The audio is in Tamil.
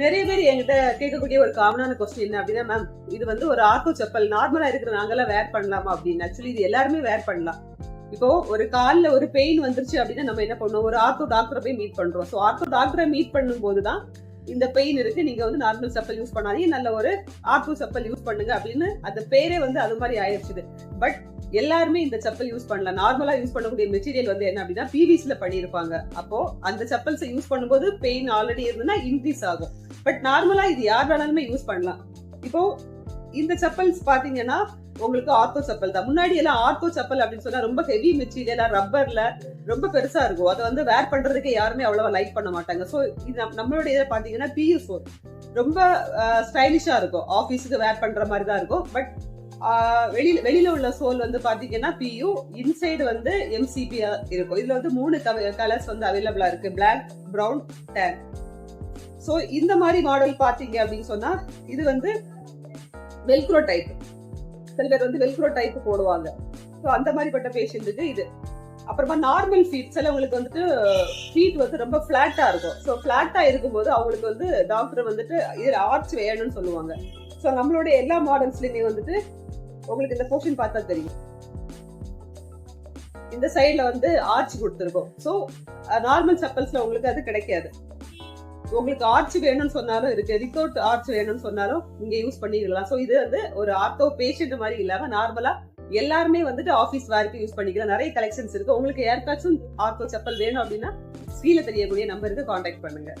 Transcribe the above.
நிறைய பேர் என்கிட்ட கேட்கக்கூடிய ஒரு காமனான கொஸ்டின் என்ன அப்படின்னா மேம் இது வந்து ஒரு ஆர்த்தோ செப்பல். நார்மலா இருக்கிற நாங்கெல்லாம் வேர் பண்ணலாமா? அப்படின்னு. ஆக்சுவலி இது எல்லாருமே வேர் பண்ணலாம். இப்போ ஒரு காலில் ஒரு பெயின் வந்துருச்சு அப்படின்னா நம்ம என்ன பண்ணுவோம்? ஒரு ஆர்த்தோ டாக்டரை போய் மீட் பண்றோம். ஸோ ஆர்த்தோ டாக்டரை மீட் பண்ணும்போது தான் இந்த பெயின் இருக்கு. நீங்க வந்து நார்மல் செப்பல் யூஸ் பண்ணாதீங்க. நல்ல ஒரு ஆர்த்தோ செப்பல் யூஸ் பண்ணுங்க அப்படின்னு அந்த பேரே வந்து அது மாதிரி ஆயிடுச்சு பட் எல்லாருமே இந்த செப்பல் யூஸ் பண்ணலாம். நார்மலா யூஸ் பண்ணக்கூடிய மெட்டீரியல் வந்து என்ன அப்படின்னா பிவிசில பண்ணியிருப்பாங்க. அப்போ அந்த செப்பல்ஸை யூஸ் பண்ணும்போது பெயின் ஆல்ரெடி இருந்ததுன்னா இன்க்ரீஸ் ஆகும். பட் நார்மலா இது யார் வேணாலுமே யூஸ் பண்ணலாம். இப்போ இந்த செப்பல்ஸ் பாத்தீங்கன்னா உங்களுக்கு ஆர்த்தோ செப்பல் தான். முன்னாடி எல்லாம் ஆர்த்தோ செப்பல் அப்படின்னு சொன்னா ரொம்ப ஹெவி மெட்டீரியலா ரப்பர்ல ரொம்ப பெருசா இருக்கும். அதை வந்து வேர் பண்றதுக்கு யாருமே அவ்வளவா லைக் பண்ண மாட்டாங்க. ஸோ இது நம்மளுடைய இதை பாத்தீங்கன்னா பியூ ஃபோர் ரொம்ப ஸ்டைலிஷா இருக்கும். ஆஃபீஸுக்கு வேர் பண்ற மாதிரி தான் இருக்கும். பட் வெளியில வெளியில உள்ள சோல் வந்து பாத்தீங்கன்னா பியூ இன்சைடு வந்து எம்சிபி இருக்கும். இதுல வந்து மூணு கலர்ஸ் வந்து அவைலபிளா இருக்கு. பிளாக் ப்ரௌன் டேன் ஸோ இந்த மாதிரி மாடல் பாத்தீங்க அப்படின்னு சொன்னா இது வந்து வெல்க்ரோ டைப் சில பேர் வந்து வெல்க்ரோ டைப் போடுவாங்க. ஸோ அந்த மாதிரிப்பட்ட பேஷண்ட்டுக்கு இது. அப்புறமா நார்மல் ஃபீட் சிலவங்களுக்கு வந்துட்டு ஃபீட் வந்து ரொம்ப ஃப்ளாட்டாக இருக்கும். ஸோ ஃப்ளாட்டாக இருக்கும்போது அவங்களுக்கு வந்து டாக்டர் வந்துட்டு இதில் ஆர்ச் வேணும்னு சொல்லுவாங்க. ஸோ நம்மளோட எல்லா மாடல்ஸ்லயுமே வந்துட்டு உங்களுக்கு இந்த போர்ஷன் பார்த்தா தெரியும். இந்த சைடுல வந்து ஆர்ச் கொடுத்துருக்கோம். ஸோ நார்மல் செப்பல்ஸ்ல உங்களுக்கு அது கிடைக்காது. உங்களுக்கு ஆர்ச் வேணும்னு சொன்னாலும் இருக்கு. வித்தவுட் ஆர்ச் வேணும்னு சொன்னாலும் நீங்க யூஸ் பண்ணிக்கலாம் ஸோ இது வந்து ஒரு ஆர்த்தோ பேஷண்ட் மாதிரி இல்லாம நார்மலா எல்லாருமே வந்துட்டு ஆஃபீஸ் வேருக்கு யூஸ் பண்ணிக்கலாம். நிறைய கலெக்ஷன்ஸ் இருக்கு. உங்களுக்கு யாருக்காச்சும் ஆர்த்தோ செப்பல் வேணும் அப்படின்னா ஸ்கீல தெரியக்கூடிய நம்பருக்கு காண்டாக்ட் பண்ணுங்க.